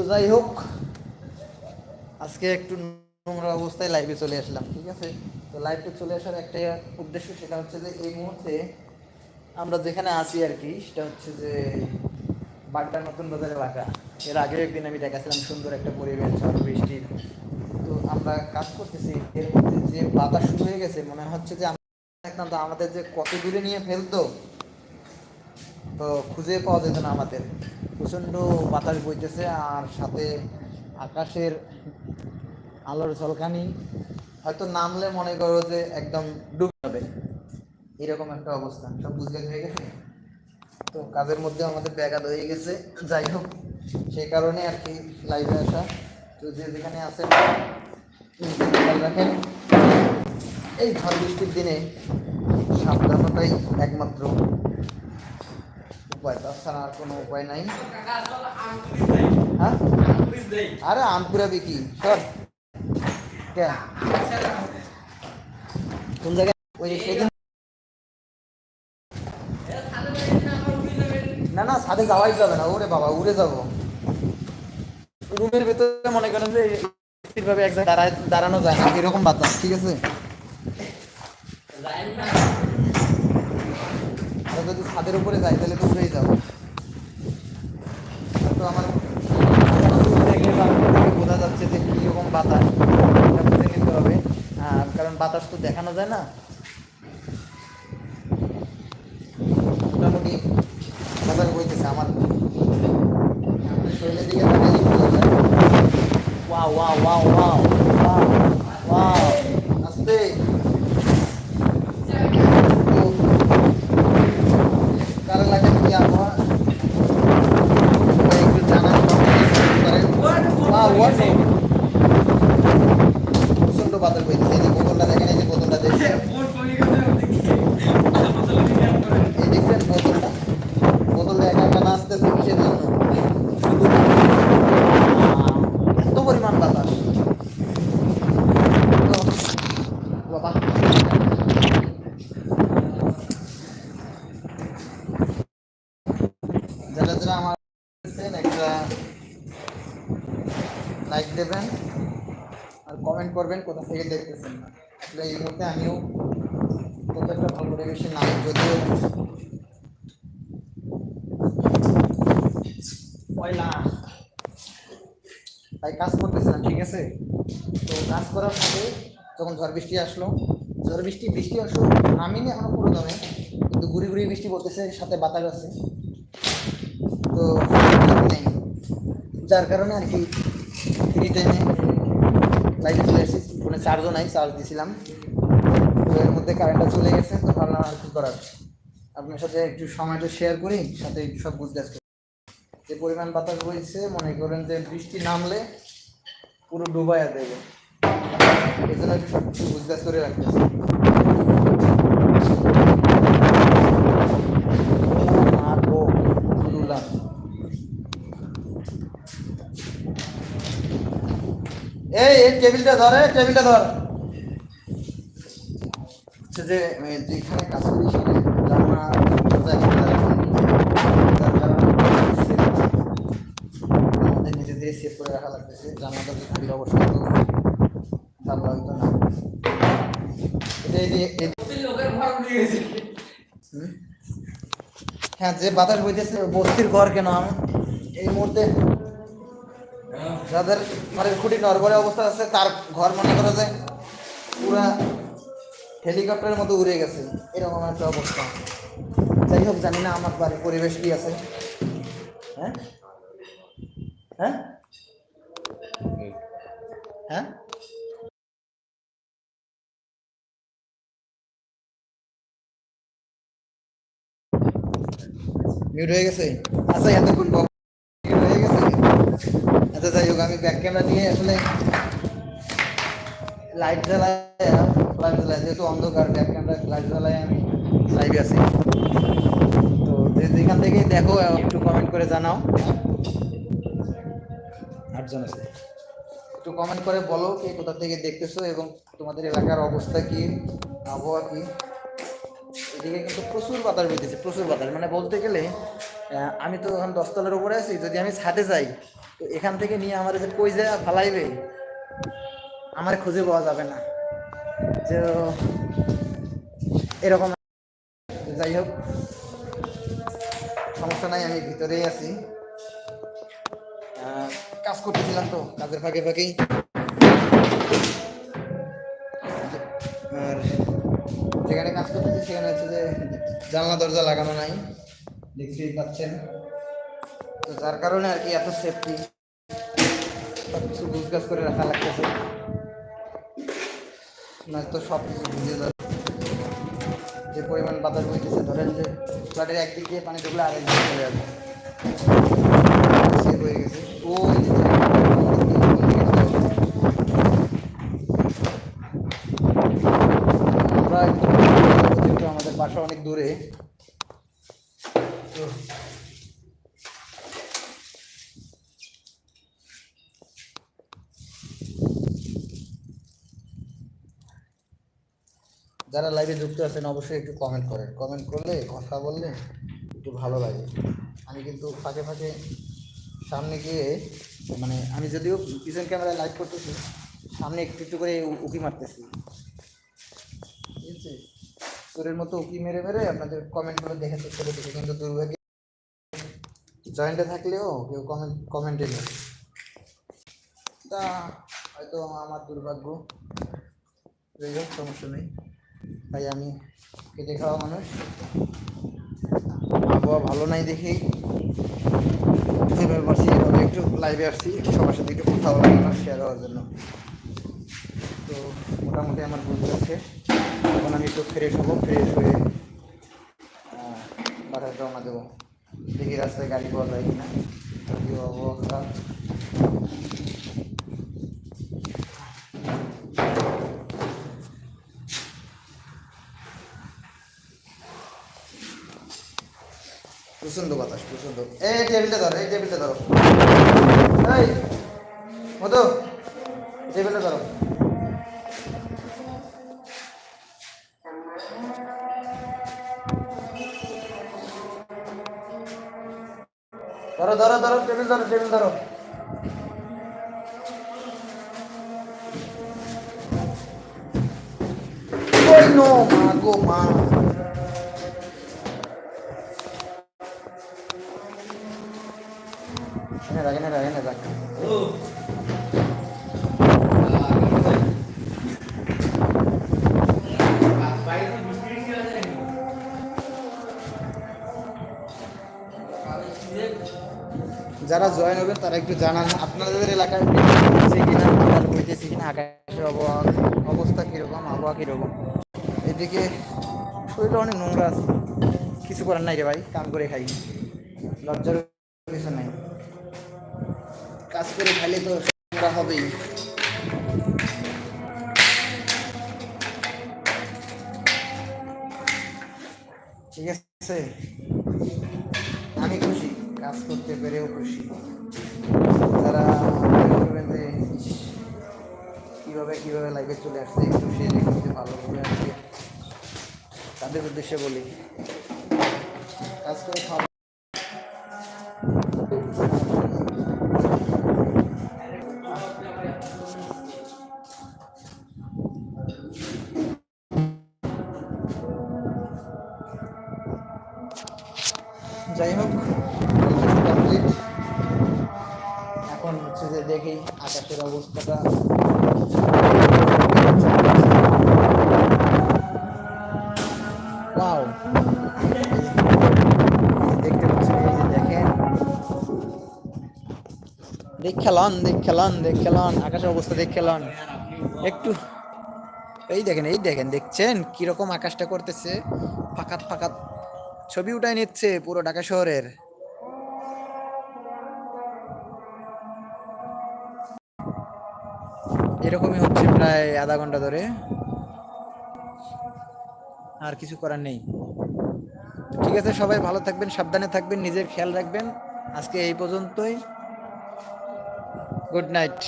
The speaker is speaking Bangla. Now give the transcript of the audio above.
তো যাই হোক, আজকে একটু নোংরা অবস্থায় লাইভে চলে আসলাম, ঠিক আছে? তো লাইভে চলে আসার একটা উদ্দেশ্য সেটা হচ্ছে যে এই মুহূর্তে আমরা যেখানে আছি আর কি, সেটা হচ্ছে যে বাড্ডা নতুন বাজার এলাকা। এর আগের একদিন আমি দেখাছিলাম সুন্দর একটা পরিবেশ বৃষ্টির তো আমরা কাজ করতেছি, এর মধ্যে যে বাতাস শুরু হয়ে গেছে, মনে হচ্ছে যে দেখলাম তো আমাদের যে কত দূরে নিয়ে ফেলতো, তো খুঁজে পাওয়া যেত না আমাদের। প্রচণ্ড বাতাস বইতেছে আর সাথে আকাশের আলোর ঝলকানি হয়তো নামলে মনে করো যে একদম ডুবে যাবে। এরকম একটা অবস্থা। সব বুঝগাছ হয়ে গেছে? তো কাজের মধ্যে আমাদের ব্যাঘাত হয়ে গেছে। যাই হোক, সেই কারণে আর কি লাইভে আসা। তো যে যেখানে আছেন খেয়াল রাখেন। এই ঝড় বৃষ্টির দিনে সাবধানতাই একমাত্র উপায় তাছাড়া আর কোনো উপায় নাই। হ্যাঁ? আরে বিকি সর। কে? কোন জায়গায়? না না, ছাদে যাওয়াই যাবে না। ওরে বাবা, উড়ে যাব। রুমের ভেতরে মনে করেন যে স্থিরভাবে এক জায়গায় দাঁড়ানো যায় না। এরকম বাতাস, ঠিক আছে? যদি ছাদের উপরে যাই, তাহলে তো উড়েই যাব। তো আমার বোঝা যাচ্ছে যে কীরকম বাতাস। এটা বুঝে নিতে হবে। কারণ বাতাস তো দেখানো যায় না। মোটামুটি বাতাস বইতেছে আমার। শরীরের দিকে wow wow wow wow wow আস্তে তো কারও লাগে কি আবহাওয়া সবাই একটু জানান করেন ওয়াও ওয়াট প্রচণ্ড বাতাস বইতেছে এই যে বোতলটা দেখেন এই যে বোতলটা দেখছেন এই দেখছেন বোতলটা? বোতলটা একা একা নাচতেছে কিসের জন্য? এত পরিমাণ বাতাস। বাবা। যারা যারা আমার একটা লাইক দেবেন। আর কমেন্ট করবেন কোথা থেকে দেখতেছেন আসলে এই মুহূর্তে আমিও কত একটা ভালো পরিবেশে নাই যদিও পয়লা। তাই কাজ করতেছিলাম, ঠিক আছে? তো কাজ করার সাথে যখন ঝড় বৃষ্টি আসলো, ঝড় বৃষ্টি বৃষ্টি আসলো নামিনি এখনও পুরো দমে, কিন্তু ঘুরি ঘুরি বৃষ্টি পড়তেছে, সাথে বাতাস আছে। তো যার কারণে আর কি ফ্রি টাইমে লাইটে চলে এসেছি। ফোনে চার্জও নাই চার্জ দিছিলাম। তো এর মধ্যে কারেন্টটা চলে গেছে, তো ভাবলাম আর কি করার। আপনার সাথে একটু সময়টা শেয়ার করি, সাথে একটু সব বুঝতে করি। যে পরিমাণ বাতাস বইছে, মনে করেন যে বৃষ্টি নামলে পুরো ডুবাইয়া দেবে। এই জন্য একটু সব কিছু বুঝগাছ করে রাখতেছি আর ও দুলাম এই এই টেবিলটা ধর এই টেবিলটা ধর। হচ্ছে যে আমি যেখানে কাজ করি সেখানে জামা আমাদের নিজেদের সেভ করে রাখা লাগতেছে। জামাটা যদি অবশ্যই তো লাগতো না? হ্যাঁ যে বাতাস বইতেছে বস্তির ঘর কেন আমি? এই মুহূর্তে যাদের ঘরের খুঁটি নরবরে অবস্থা আছে, তার ঘর মনে করা যায় পুরা হেলিকপ্টারের মতো উড়ে গেছে। এরকম একটা অবস্থা। যাই হোক, জানি না আমার বাড়ির পরিবেশ কি আছে। হ্যাঁ? হ্যাঁ? হ্যাঁ? মিউট হয়ে গেছে? আচ্ছা এতক্ষণ বক মিউট হয়ে গেছে আচ্ছা যাই হোক আমি ব্যাক ক্যামেরা নিয়ে আসলে লাইট জ্বালায় লাইট জ্বালায় যেহেতু অন্ধকার ব্যাক ক্যামেরা লাইট জ্বালাই আমি লাইভে আছি। তো যেখান থেকে দেখো একটু কমেন্ট করে জানাও। আটজন আছে। একটু কমেন্ট করে বলো কে কোথা থেকে দেখতেছো এবং তোমাদের এলাকার অবস্থা কি আবহাওয়া কি? এদিকে কিন্তু প্রচুর বাতাস বইতেছে প্রচুর বাতাস। মানে বলতে গেলে আমি তো এখন দশতলার উপরে আছি, যদি আমি ছাদে যাই, তো এখান থেকে নিয়ে আমার যে কই যায় ফালাইবে, আমার খুঁজে পাওয়া যাবে না। যে এরকম যাই হোক, সমস্যা নাই, আমি ভিতরেই আছি। কাজ করতেছিলাম তো, কাজের ফাঁকে ফাঁকেই। আর যেখানে কাজ করতেছি সেখানে হচ্ছে যে জানলা দরজা লাগানো নাই। দেখতেই পাচ্ছেন। তো যার কারণে আর কি এত সেফটি সব কিছু গুছগাছ করে রাখা লাগতেছে। না তো সব কিছু ভিজে যে পরিমাণ বাতাস বইতেছে, ধরেন যে ফ্ল্যাটের একদিক দিয়ে পানি ঢুকলে আরেক দিকে চলে যাবে। সে হয়ে গেছে। যে আমরা আমাদের বাসা অনেক দূরে। যারা লাইভে যুক্ত আছেন, অবশ্যই একটু কমেন্ট করেন। কমেন্ট করলে, কথা বললে একটু ভালো লাগে। আমি কিন্তু ফাঁকে ফাঁকে সামনে গিয়ে মানে আমি যদিও পিছন ক্যামেরায় লাইভ করতেছি, সামনে একটু একটু করে উকি মারতেছি। চোরের মতো উকি মেরে মেরে আপনাদের কমেন্টগুলো দেখে চেক করে দিচ্ছি কিন্তু দুর্ভাগ্য জয়েন্টে থাকলেও কেউ কমেন্ট কমেন্টে নেই। তা, হয়তো আমার দুর্ভাগ্য। যাই হোক সমস্যা নেই। তাই আমি কেটে খাওয়া মানুষ। আবহাওয়া ভালো নাই এভাবে একটু লাইভে আসছি সবার সাথে একটু কথা বলার শেয়ার হওয়ার জন্য। তো, মোটামুটি আমার বুঝ যাচ্ছে এখন আমি একটু ফ্রেশ হব ফ্রেশ হয়ে বাসায় রওনা দেবো। দেখি রাস্তায় গাড়ি পাওয়া যায় কিনা। প্রচণ্ড বাতাস প্রচণ্ড এই টেবিলটা ধরো, এই টেবিলটা ধরো। এই, মধু। ধরো ধরো ধরো টেবিল ধরো টেবিল ধরো। ওই নো মা গো মা। এনে রাখ জয়েন হবেন, তারা একটু জানান আপনাদের এলাকায় হচ্ছে কিনা অবস্থা কীরকম, আবহাওয়া কীরকম? এদিকে শরীরে অনেক নোংরা আছে। কিছু করার নাই রে ভাই, কাম করে খাই। লজ্জার কিছু নাই। কাজ করে খাইলে তো নোংরা হবেই। ঠিক আছে? আমি খুশি। কাজ করতে পেরেও খুশি। তারা যে কীভাবে কীভাবে লাইফে চলে আসছে, একটু সে দেখতে ভালো করে আসছে তাদের উদ্দেশ্যে বলি। কাজ করে খেলন, দেখ খেলন আকাশের অবস্থা দেখ খেলন। একটু, এই দেখেন এই দেখেন, দেখছেন কীরকম আকাশটা করতেছে? ফাঁকাত ফাঁকাত ছবি উঠায় নিচ্ছে পুরো ঢাকা শহরের। এরকমই হচ্ছে প্রায় আধা ঘণ্টা ধরে। আর কিছু করার নেই। ঠিক আছে, সবাই ভালো থাকবেন, সাবধানে থাকবেন, নিজের খেয়াল রাখবেন। আজকে এই পর্যন্তই। Good night